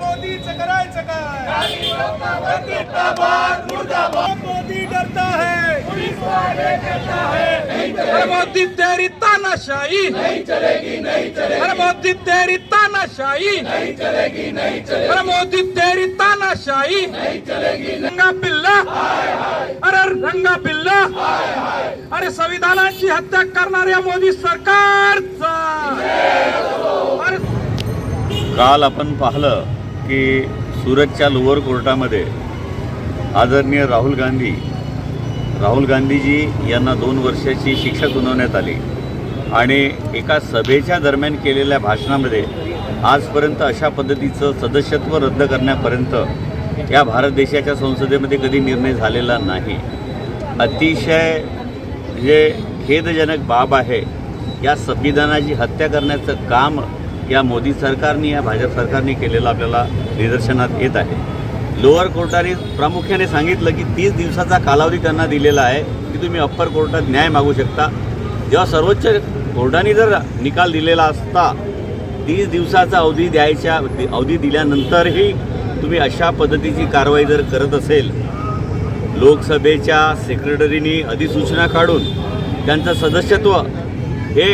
मोदीचं करायचं काय? मोदी डरता है. मोदी तेरी तानाशाही. अरे मोदी तेरी तानाशाही. अरे मोदी तेरी तानाशाही. रंगा बिल्ला अरे रंगा बिल्ला अरे संविधानाची हत्या करणाऱ्या मोदी सरकारचा. काल आपण पाहिलं की सुरतच्या लोअर कोर्टामध्ये आदरणीय राहुल गांधी राहुल गांधीजी यांना दोन वर्षाची शिक्षा सुनावण्यात आली. आणि एका सभेच्या दरम्यान केलेल्या भाषणामध्ये आजपर्यंत अशा पद्धतीचं सदस्यत्व रद्द करण्यापर्यंत या भारत देशाच्या संसदेमध्ये कधी निर्णय झालेला नाही. अतिशय म्हणजे खेदजनक बाब आहे या संविधानाची हत्या करण्याचं काम या मोदी सरकारने या भाजप सरकारने केलेलं आपल्याला निदर्शनात येत आहे. लोअर कोर्टाने प्रामुख्याने सांगितलं की तीस दिवसाचा कालावधी त्यांना दिलेला आहे की तुम्ही अप्पर कोर्टात न्याय मागू शकता. जेव्हा सर्वोच्च कोर्टाने जर निकाल दिलेला असता तीस दिवसाचा अवधी द्यायच्या अवधी दिल्यानंतरही तुम्ही अशा पद्धतीची कारवाई जर करत असेल लोकसभेच्या सेक्रेटरीनी अधिसूचना काढून त्यांचं सदस्यत्व हे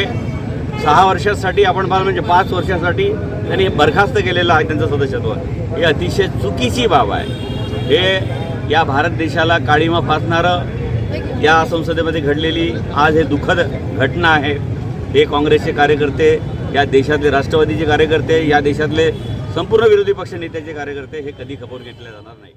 सहा वर्षासाठी आपण पाहिलं म्हणजे पाच वर्षासाठी त्यांनी बरखास्त केलेलं आहे त्यांचं सदस्यत्व. हे अतिशय चुकीची बाब आहे. हे या भारत देशाला काळीमा फासणारं या संसदेमध्ये घडलेली आज हे दुःखद घटना आहे. हे काँग्रेसचे कार्यकर्ते या देशातले राष्ट्रवादीचे कार्यकर्ते या देशातले संपूर्ण विरोधी पक्ष नेत्याचे कार्यकर्ते हे कधी खबर घेतले जाणार नाही